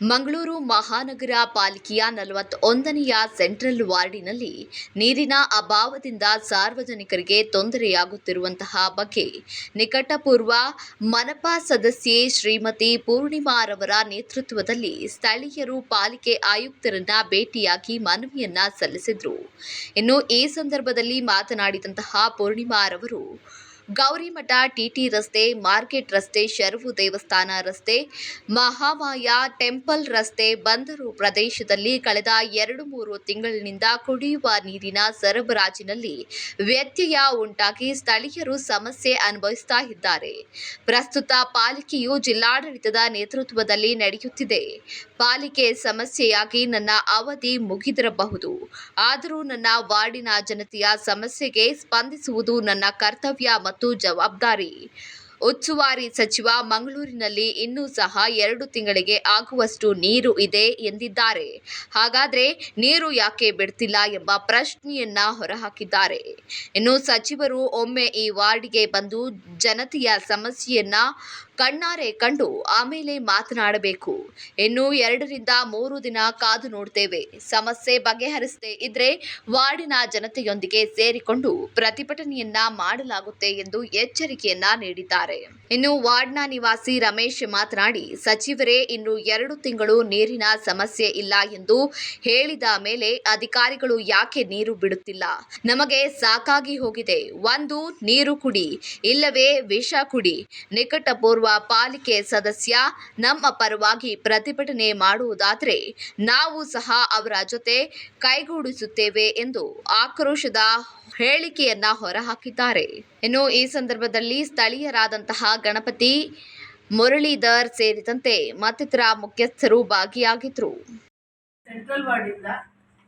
ಮಂಗಳೂರು ಮಹಾನಗರ ಪಾಲಿಕೆಯ ನಲವತ್ತೊಂದನೆಯ ಸೆಂಟ್ರಲ್ ವಾರ್ಡಿನಲ್ಲಿ ನೀರಿನ ಅಭಾವದಿಂದ ಸಾರ್ವಜನಿಕರಿಗೆ ತೊಂದರೆಯಾಗುತ್ತಿರುವಂತಹ ಬಗ್ಗೆ ನಿಕಟಪೂರ್ವ ಮನಪಾ ಸದಸ್ಯೆ ಶ್ರೀಮತಿ ಪೂರ್ಣಿಮಾರವರ ನೇತೃತ್ವದಲ್ಲಿ ಸ್ಥಳೀಯರು ಪಾಲಿಕೆ ಆಯುಕ್ತರನ್ನ ಭೇಟಿಯಾಗಿ ಮನವಿಯನ್ನ ಸಲ್ಲಿಸಿದ್ರು. ಇನ್ನು ಈ ಸಂದರ್ಭದಲ್ಲಿ ಮಾತನಾಡಿದಂತಹ ಪೂರ್ಣಿಮಾರವರು ಗೌರಿಮಠ ಟಿಟಿ ರಸ್ತೆ, ಮಾರ್ಕೆಟ್ ರಸ್ತೆ, ಶರವು ದೇವಸ್ಥಾನ ರಸ್ತೆ, ಮಹಾಮಾಯ ಟೆಂಪಲ್ ರಸ್ತೆ ಬಂದರು. ಪ್ರದೇಶದಲ್ಲಿ ಕಳೆದ ಎರಡು ಮೂರು ತಿಂಗಳಿನಿಂದ ಕುಡಿಯುವ ನೀರಿನ ಸರಬರಾಜಿನಲ್ಲಿ ವ್ಯತ್ಯಯ ಉಂಟಾಗಿ ಸ್ಥಳೀಯರು ಸಮಸ್ಯೆ ಅನುಭವಿಸ್ತಾ ಇದ್ದಾರೆ. ಪ್ರಸ್ತುತ ಪಾಲಿಕೆಯು ಜಿಲ್ಲಾಡಳಿತದ ನೇತೃತ್ವದಲ್ಲಿ ನಡೆಯುತ್ತಿದೆ. ಪಾಲಿಕೆ ಸಮಸ್ಯೆಯಾಗಿ ನನ್ನ ಅವಧಿ ಮುಗಿದಿರಬಹುದು. ಆದರೂ ನನ್ನ ವಾರ್ಡಿನ ಜನತೆಯ ಸಮಸ್ಯೆಗೆ ಸ್ಪಂದಿಸುವುದು ನನ್ನ ಕರ್ತವ್ಯ ಮತ್ತು ಜವಾಬ್ದಾರಿ. ಉಸ್ತುವಾರಿ ಸಚಿವ ಮಂಗಳೂರಿನಲ್ಲಿ ಇನ್ನೂ ಸಹ ಎರಡು ತಿಂಗಳಿಗೆ ಆಗುವಷ್ಟು ನೀರು ಇದೆ ಎಂದಿದ್ದಾರೆ. ಹಾಗಾದರೆ ನೀರು ಯಾಕೆ ಬಿಡ್ತಿಲ್ಲ ಎಂಬ ಪ್ರಶ್ನೆಯನ್ನ ಹೊರಹಾಕಿದ್ದಾರೆ. ಇನ್ನು ಸಚಿವರು ಒಮ್ಮೆ ಈ ವಾರ್ಡ್ಗೆ ಬಂದು ಜನತೆಯ ಸಮಸ್ಯೆಯನ್ನ ಕಣ್ಣಾರೆ ಕಂಡು ಆಮೇಲೆ ಮಾತನಾಡಬೇಕು. ಇನ್ನು ಎರಡರಿಂದ ಮೂರು ದಿನ ಕಾದು ನೋಡ್ತೇವೆ. ಸಮಸ್ಯೆ ಬಗೆಹರಿಸದೇ ಇದ್ರೆ ವಾರ್ಡಿನ ಜನತೆಯೊಂದಿಗೆ ಸೇರಿಕೊಂಡು ಪ್ರತಿಭಟನೆಯನ್ನ ಮಾಡಲಾಗುತ್ತೆ ಎಂದು ಎಚ್ಚರಿಕೆಯನ್ನ ನೀಡಿದ್ದಾರೆ. ಇನ್ನು ವಾರ್ಡ್ನ ನಿವಾಸಿ ರಮೇಶ್ ಮಾತನಾಡಿ, ಸಚಿವರೇ, ಇನ್ನು ಎರಡು ತಿಂಗಳು ನೀರಿನ ಸಮಸ್ಯೆ ಇಲ್ಲ ಎಂದು ಹೇಳಿದ ಮೇಲೆ ಅಧಿಕಾರಿಗಳು ಯಾಕೆ ನೀರು ಬಿಡುತ್ತಿಲ್ಲ? ನಮಗೆ ಸಾಕಾಗಿ ಹೋಗಿದೆ. ಒಂದು, ನೀರು ಕುಡಿ, ಇಲ್ಲವೇ ವಿಷ ಕುಡಿ ಪಾಲಿಕೆ ಸದಸ್ಯ ನಮ್ಮ ಪರವಾಗಿ ಪ್ರತಿಭಟನೆ ಮಾಡುವುದಾದರೆ ನಾವು ಸಹ ಅವರ ಜೊತೆ ಕೈಗೂಡಿಸುತ್ತೇವೆ ಎಂದು ಆಕ್ರೋಶದ ಹೇಳಿಕೆಯನ್ನ ಹೊರಹಾಕಿದ್ದಾರೆ. ಇನ್ನು ಈ ಸಂದರ್ಭದಲ್ಲಿ ಸ್ಥಳೀಯರಾದಂತಹ ಗಣಪತಿ ಮುರಳೀಧರ್ ಸೇರಿದಂತೆ ಮತ್ತಿತರ ಮುಖ್ಯಸ್ಥರು ಭಾಗಿಯಾಗಿದ್ದರು ಸೆಂಟ್ರಲ್ ವಾರ್ಡಿಂದ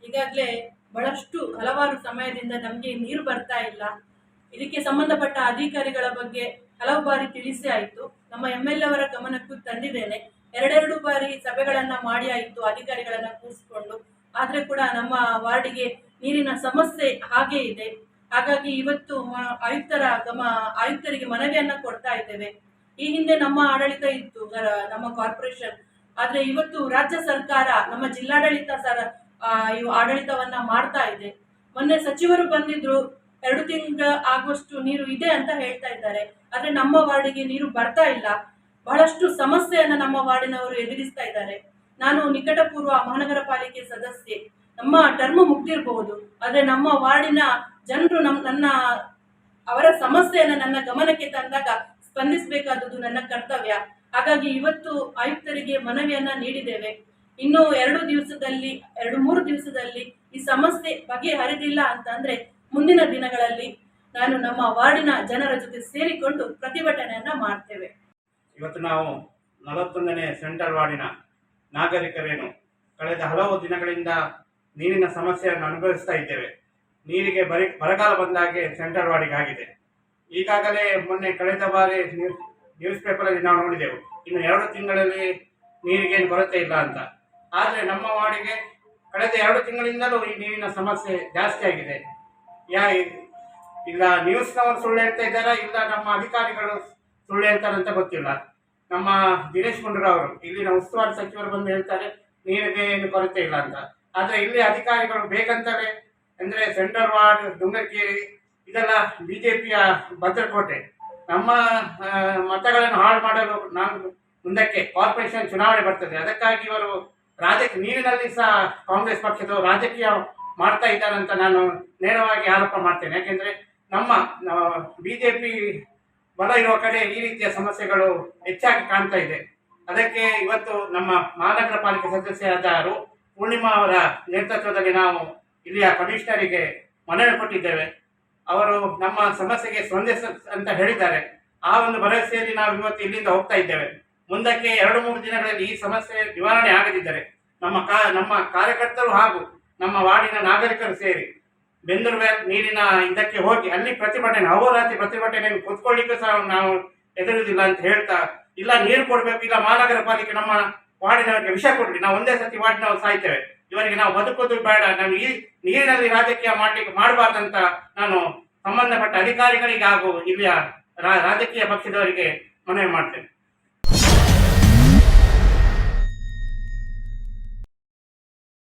ಈಗಾಗಲೇ ಬಹಳಷ್ಟು ಹಲವಾರು ಸಮಯದಿಂದ ನಮಗೆ ನೀರು ಬರ್ತಾ ಇಲ್ಲ. ಇದಕ್ಕೆ ಸಂಬಂಧಪಟ್ಟ ಅಧಿಕಾರಿಗಳ ಬಗ್ಗೆ ಹಲವು ಬಾರಿ ತಿಳಿಸಿ ಆಯಿತು. ನಮ್ಮ ಎಂ ಎಲ್ ಅವರ ಗಮನಕ್ಕೂ ತಂದಿದ್ದೇನೆ. ಎರಡೆರಡು ಬಾರಿ ಸಭೆಗಳನ್ನ ಮಾಡಿ ಆಯಿತು, ಅಧಿಕಾರಿಗಳನ್ನ ಕೂರಿಸಿಕೊಂಡು. ಆದ್ರೆ ಕೂಡ ನಮ್ಮ ವಾರ್ಡಿಗೆ ನೀರಿನ ಸಮಸ್ಯೆ ಹಾಗೆ ಇದೆ. ಹಾಗಾಗಿ ಇವತ್ತು ಆಯುಕ್ತರ ಗಮ, ಆಯುಕ್ತರಿಗೆ ಮನವಿಯನ್ನ ಕೊಡ್ತಾ ಇದ್ದೇವೆ. ಈ ಹಿಂದೆ ನಮ್ಮ ಆಡಳಿತ ಇತ್ತು ನಮ್ಮ ಕಾರ್ಪೊರೇಷನ್. ಆದ್ರೆ ಇವತ್ತು ರಾಜ್ಯ ಸರ್ಕಾರ, ನಮ್ಮ ಜಿಲ್ಲಾಡಳಿತ ಸರ ಆಡಳಿತವನ್ನ ಮಾಡ್ತಾ ಇದೆ. ಮೊನ್ನೆ ಸಚಿವರು ಬಂದಿದ್ರು ಎರಡು ತಿಂಗಳ ಆಗುವಷ್ಟು ನೀರು ಇದೆ ಅಂತ ಹೇಳ್ತಾ ಇದ್ದಾರೆ. ಆದ್ರೆ ನಮ್ಮ ವಾರ್ಡಿಗೆ ನೀರು ಬರ್ತಾ ಇಲ್ಲ. ಬಹಳಷ್ಟು ಸಮಸ್ಯೆಯನ್ನ ನಮ್ಮ ವಾರ್ಡಿನವರು ಎದುರಿಸ್ತಾ ಇದ್ದಾರೆ. ನಾನು ನಿಕಟಪೂರ್ವ ಮಹಾನಗರ ಪಾಲಿಕೆ ಸದಸ್ಯೆ. ನಮ್ಮ ಟರ್ಮ್ ಮುಗ್ದಿರಬಹುದು ಆದ್ರೆ ನಮ್ಮ ವಾರ್ಡಿನ ಜನರು ನಮ್, ನನ್ನ, ಅವರ ಸಮಸ್ಯೆಯನ್ನ ನನ್ನ ಗಮನಕ್ಕೆ ತಂದಾಗ ಸ್ಪಂದಿಸಬೇಕಾದದ್ದು ನನ್ನ ಕರ್ತವ್ಯ. ಹಾಗಾಗಿ ಇವತ್ತು ಆಯುಕ್ತರಿಗೆ ಮನವಿಯನ್ನ ನೀಡಿದ್ದೇವೆ. ಇನ್ನು ಎರಡು ದಿವಸದಲ್ಲಿ, ಎರಡು ಮೂರು ದಿವಸದಲ್ಲಿ ಈ ಸಮಸ್ಯೆ ಬಗೆಹರಿದಿಲ್ಲ ಅಂತಂದ್ರೆ ಮುಂದಿನ ದಿನಗಳಲ್ಲಿ ನಾನು ನಮ್ಮ ವಾರ್ಡಿನ ಜನರ ಜೊತೆ ಸೇರಿಕೊಂಡು ಪ್ರತಿಭಟನೆಯನ್ನ ಮಾಡ್ತೇವೆ. ಇವತ್ತು ನಾವು ನಲವತ್ತೊಂದನೇ ಸೆಂಟ್ರಲ್ ವಾರ್ಡಿನ ನಾಗರಿಕರೇನು, ಕಳೆದ ಹಲವು ದಿನಗಳಿಂದ ನೀರಿನ ಸಮಸ್ಯೆಯನ್ನು ಅನುಭವಿಸ್ತಾ ಇದ್ದೇವೆ. ನೀರಿಗೆ ಬರಿ, ಬರಗಾಲ ಬಂದಾಗೆ ಸೆಂಟ್ರಲ್ ವಾರ್ಡಿಗೆ ಆಗಿದೆ. ಈಗಾಗಲೇ ಮೊನ್ನೆ ಕಳೆದ ಬಾರಿ ನ್ಯೂಸ್ ನ್ಯೂಸ್ ಪೇಪರಲ್ಲಿ ನಾವು ನೋಡಿದೆವು, ಇನ್ನು ಎರಡು ತಿಂಗಳಲ್ಲಿ ನೀರಿಗೇನು ಕೊರತೆ ಇಲ್ಲ ಅಂತ. ಆದರೆ ನಮ್ಮ ವಾರ್ಡಿಗೆ ಕಳೆದ ಎರಡು ತಿಂಗಳಿಂದಲೂ ಈ ನೀರಿನ ಸಮಸ್ಯೆ ಜಾಸ್ತಿ ಆಗಿದೆ. ಯಾ ಇಲ್ಲ ನ್ಯೂಸ್ನವರು ಸುಳ್ಳು ಹೇಳ್ತಾ ಇದ್ದಾರಾ? ಇಲ್ಲ, ನಮ್ಮ ಅಧಿಕಾರಿಗಳು ಸುಳ್ಳು ಹೇಳ್ತಾರಂತ ಗೊತ್ತಿಲ್ಲ. ನಮ್ಮ ದಿನೇಶ್ ಗುಂಡೂರಾವ್ ಅವರು, ಇಲ್ಲಿನ ಉಸ್ತುವಾರಿ ಸಚಿವರು ಬಂದು ಹೇಳ್ತಾರೆ ನೀರಿಗೆ ಏನು ಕೊರತೆ ಇಲ್ಲ ಅಂತ. ಆದರೆ ಇಲ್ಲಿ ಅಧಿಕಾರಿಗಳು ಬೇಕಂತಾರೆ ಅಂದ್ರೆ ಸೆಂಟ್ರಲ್ ವಾರ್ಡ್, ದುಂಗರ್ಕೇರಿ, ಇದೆಲ್ಲ ಬಿಜೆಪಿಯ ಭದ್ರಕೋಟೆ. ನಮ್ಮ ಮತಗಳನ್ನು ಹಾಳು ಮಾಡಲು ನಾನು ಮುಂದಕ್ಕೆ ಕಾರ್ಪೊರೇಷನ್ ಚುನಾವಣೆ ಬರ್ತದೆ. ಅದಕ್ಕಾಗಿ ಇವರು ರಾಜಕೀಯ, ನೀರಿನಲ್ಲಿ ಸಹ ಕಾಂಗ್ರೆಸ್ ಪಕ್ಷದವರು ರಾಜಕೀಯ ಮಾಡ್ತಾ ಇದ್ದಾರೆ ಅಂತ ನಾನು ನೇರವಾಗಿ ಆರೋಪ ಮಾಡ್ತೇನೆ. ಯಾಕೆಂದರೆ ನಮ್ಮ ಬಿಜೆಪಿ ಬಲ ಇರುವ ಕಡೆ ಈ ರೀತಿಯ ಸಮಸ್ಯೆಗಳು ಹೆಚ್ಚಾಗಿ ಕಾಣ್ತಾ ಇದೆ. ಅದಕ್ಕೆ ಇವತ್ತು ನಮ್ಮ ಮಹಾನಗರ ಪಾಲಿಕೆ ಸದಸ್ಯರಾದ ಪೂರ್ಣಿಮಾ ಅವರ ನೇತೃತ್ವದಲ್ಲಿ ನಾವು ಇಲ್ಲಿಯ ಕಮಿಷನರಿಗೆ ಮನವಿ ಕೊಟ್ಟಿದ್ದೇವೆ. ಅವರು ನಮ್ಮ ಸಮಸ್ಯೆಗೆ ಸ್ಪಂದಿಸ ಅಂತ ಹೇಳಿದ್ದಾರೆ. ಆ ಒಂದು ಭರವಸೆಯಲ್ಲಿ ನಾವು ಇವತ್ತು ಇಲ್ಲಿಂದ ಹೋಗ್ತಾ ಇದ್ದೇವೆ. ಮುಂದಕ್ಕೆ ಎರಡು, ಮೂರು ದಿನಗಳಲ್ಲಿ ಈ ಸಮಸ್ಯೆ ನಿವಾರಣೆ ಆಗದಿದ್ದರೆ ನಮ್ಮ ಕಾ, ನಮ್ಮ ಕಾರ್ಯಕರ್ತರು ಹಾಗೂ ನಮ್ಮ ವಾರ್ಡಿನ ನಾಗರಿಕರು ಸೇರಿ ಬೆಂದೂರು ನೀರಿನ ಇದಕ್ಕೆ ಹೋಗಿ ಅಲ್ಲಿ ಪ್ರತಿಭಟನೆ ಅಹೋರಾತ್ರಿ ಪ್ರತಿಭಟನೆ ಕೂತ್ಕೊಳ್ಳಿಕ್ಕೂ ಸಹ ನಾವು ಎದುರುದಿಲ್ಲ ಅಂತ ಹೇಳ್ತಾ, ಇಲ್ಲ ನೀರು ಕೊಡಬೇಕು, ಇಲ್ಲ ಮಹಾನಗರ ಪಾಲಿಕೆ ನಮ್ಮ ವಾರ್ಡಿನವರಿಗೆ ವಿಷಯ ಕೊಡ್ರಿ ನಾವು ಒಂದೇ ಸತಿ ವಾರ್ಡಿನವರು ಸಾಯ್ತೇವೆ. ಇವರಿಗೆ ನಾವು ಬದುಕೋದು ಬೇಡ, ನಾವು ಈ ನೀರಿನಲ್ಲಿ ರಾಜಕೀಯ ಮಾಡ್ಲಿಕ್ಕೆ ಮಾಡಬಾರ್ದಂತ ನಾನು ಸಂಬಂಧಪಟ್ಟ ಅಧಿಕಾರಿಗಳಿಗೆ ಹಾಗೂ ಇಲ್ಲಿಯ ರಾಜಕೀಯ ಪಕ್ಷದವರಿಗೆ ಮನವಿ ಮಾಡ್ತೇನೆ.